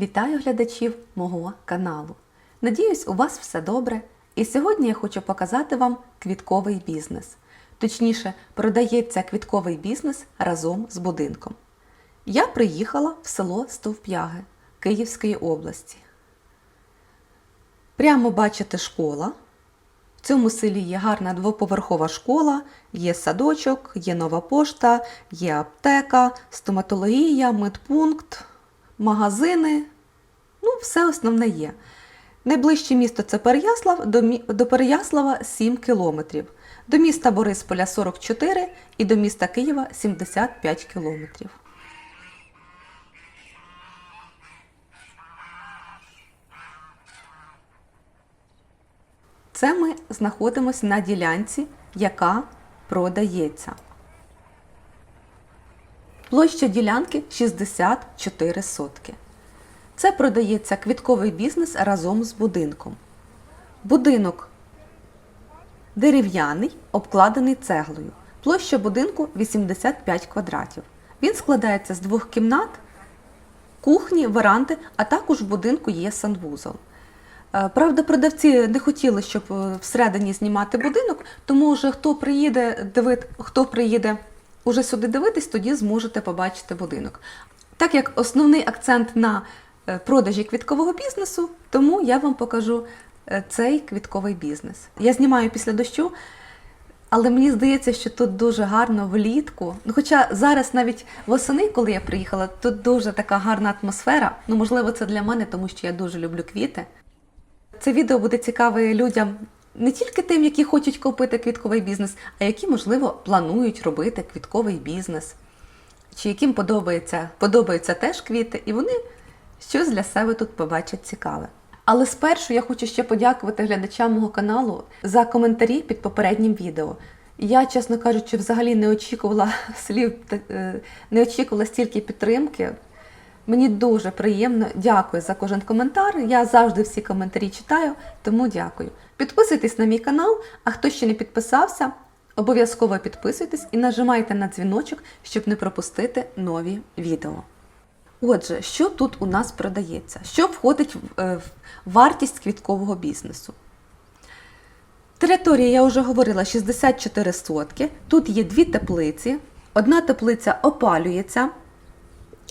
Вітаю глядачів мого каналу. Надіюсь, у вас все добре. І сьогодні я хочу показати вам квітковий бізнес. Точніше, продається квітковий бізнес разом з будинком. Я приїхала в село Стовп'яги Київської області. Прямо бачите школа. В цьому селі є гарна двоповерхова школа, є садочок, є нова пошта, є аптека, стоматологія, медпункт, магазини. Ну, все основне є. Найближче місто це Переяслав, до, Переяслава 7 кілометрів, до міста Борисполя 44 і до міста Києва 75 кілометрів. Це ми знаходимося на ділянці, яка продається. Площа ділянки 64 сотки. Це продається квітковий бізнес разом з будинком. Будинок дерев'яний, обкладений цеглою. Площа будинку 85 квадратів. Він складається з двох кімнат, кухні, веранди, а також в будинку є санвузол. Е, Правда, продавці не хотіли, щоб е, всередині знімати будинок, тому вже хто приїде дивит, хто приїде уже сюди дивитись, тоді зможете побачити будинок. Так як основний акцент на е, продажі квіткового бізнесу, тому я вам покажу е, цей квітковий бізнес. Я знімаю після дощу, але мені здається, що тут дуже гарно влітку. Ну, хоча зараз навіть восени, коли я приїхала, тут дуже така гарна атмосфера. Ну, можливо, це для мене, тому що я дуже люблю квіти. Це відео буде цікаве людям не тільки тим, які хочуть купити квітковий бізнес, а які, можливо, планують робити квітковий бізнес, чи яким подобається, подобаються теж квіти, і вони щось для себе тут побачать цікаве. Але спершу я хочу ще подякувати глядачам мого каналу за коментарі під попереднім відео. Я, чесно кажучи, взагалі не очікувала слів, е, не очікувала стільки підтримки. Мені дуже приємно. Дякую за кожен коментар. Я завжди всі коментарі читаю, тому дякую. Підписуйтесь на мій канал, а хто ще не підписався, обов'язково підписуйтесь і нажимайте на дзвіночок, щоб не пропустити нові відео. Отже, що тут у нас продається? Що входить в е, вартість квіткового бізнесу? Територія, я вже говорила, 64 сотки. Тут є дві теплиці. Одна теплиця опалюється.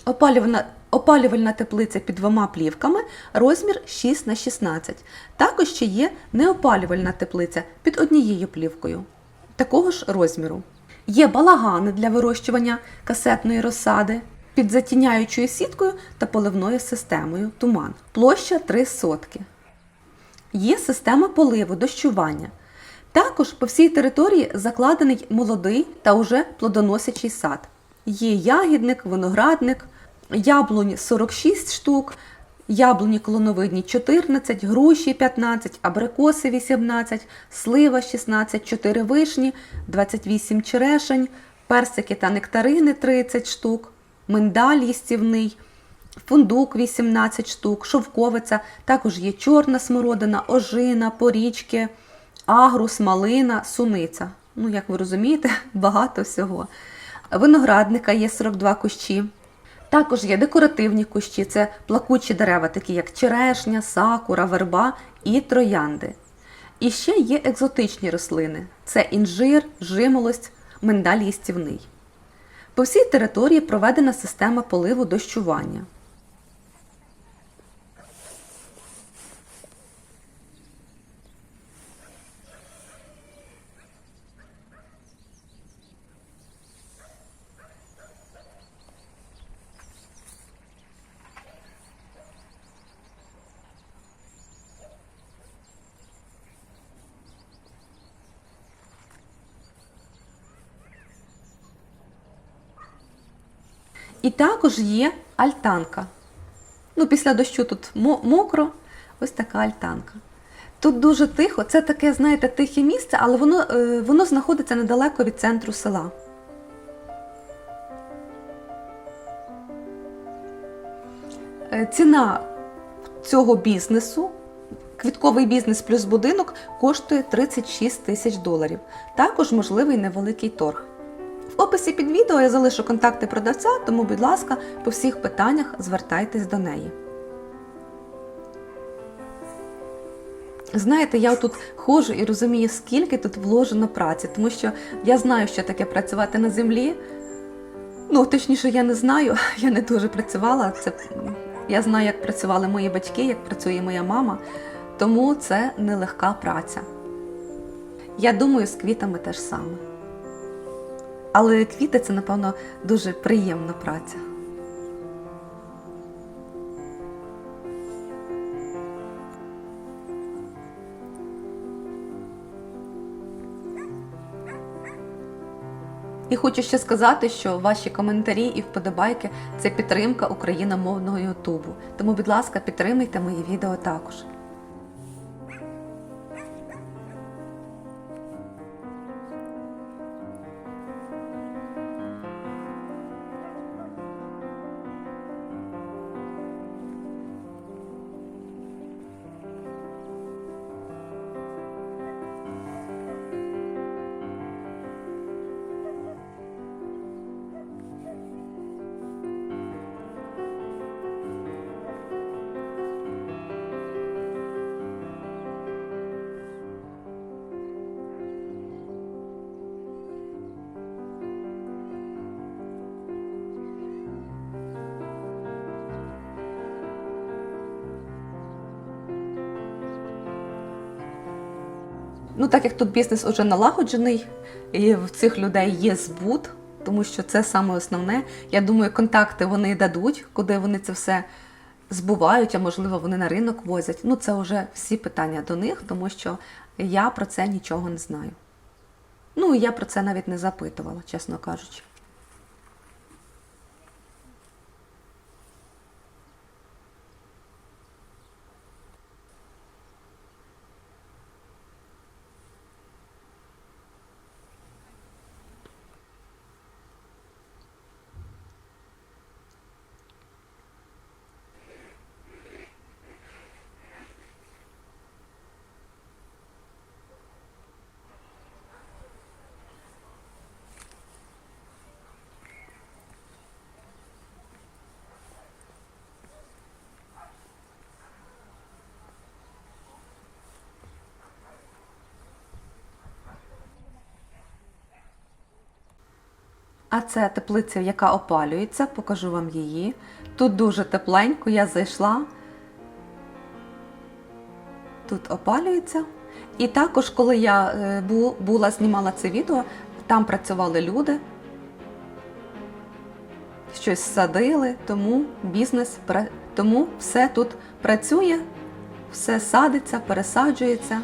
Опалювана, опалювальна теплиця під двома плівками, розмір 6 на 16. Також ще є неопалювальна теплиця під однією плівкою, такого ж розміру. Є балагани для вирощування касетної розсади під затіняючою сіткою та поливною системою туман. Площа 3 сотки. Є система поливу, дощування. Також по всій території закладений молодий та уже плодоносячий сад. Є ягідник, виноградник, яблунь 46 штук, яблуні колоновидні 14, груші 15, абрикоси 18, слива 16, 4 вишні, 28 черешень, персики та нектарини 30 штук, миндаль їстівний, фундук 18 штук, шовковиця, також є чорна смородина, ожина, порічки, агрус, малина, суниця. Ну, як ви розумієте, багато всього. Виноградника є 42 кущі. Також є декоративні кущі, це плакучі дерева, такі як черешня, сакура, верба і троянди. І ще є екзотичні рослини: це інжир, жимолость, миндаль їстівний. По всій території проведена система поливу дощування. І також є альтанка. Ну, після дощу тут мо- мокро, ось така альтанка. Тут дуже тихо, це таке, знаєте, тихе місце, але воно, е, воно знаходиться недалеко від центру села. Е, Ціна цього бізнесу, квітковий бізнес плюс будинок, коштує 36 тисяч доларів. Також можливий невеликий торг описі під відео я залишу контакти продавця, тому, будь ласка, по всіх питаннях звертайтесь до неї. Знаєте, я тут ходжу і розумію, скільки тут вложено праці, тому що я знаю, що таке працювати на землі. Ну, точніше, я не знаю, я не дуже працювала. Це Я знаю, як працювали мої батьки, як працює моя мама, тому це нелегка праця. Я думаю, з квітами теж саме. Але квіти це, напевно, дуже приємна праця. І хочу ще сказати, що ваші коментарі і вподобайки це підтримка україномовного Ютубу. Тому, будь ласка, підтримуйте мої відео також. Ну, так як тут бізнес уже налагоджений, і в цих людей є збут, тому що це саме основне. Я думаю, контакти вони дадуть, куди вони це все збувають, а можливо, вони на ринок возять. Ну, це вже всі питання до них, тому що я про це нічого не знаю. Ну, я про це навіть не запитувала, чесно кажучи. А це теплиця, яка опалюється, покажу вам її. Тут дуже тепленько, я зайшла. Тут опалюється. І також, коли я е, була, знімала це відео, там працювали люди, щось садили, тому бізнес, тому все тут працює, все садиться, пересаджується.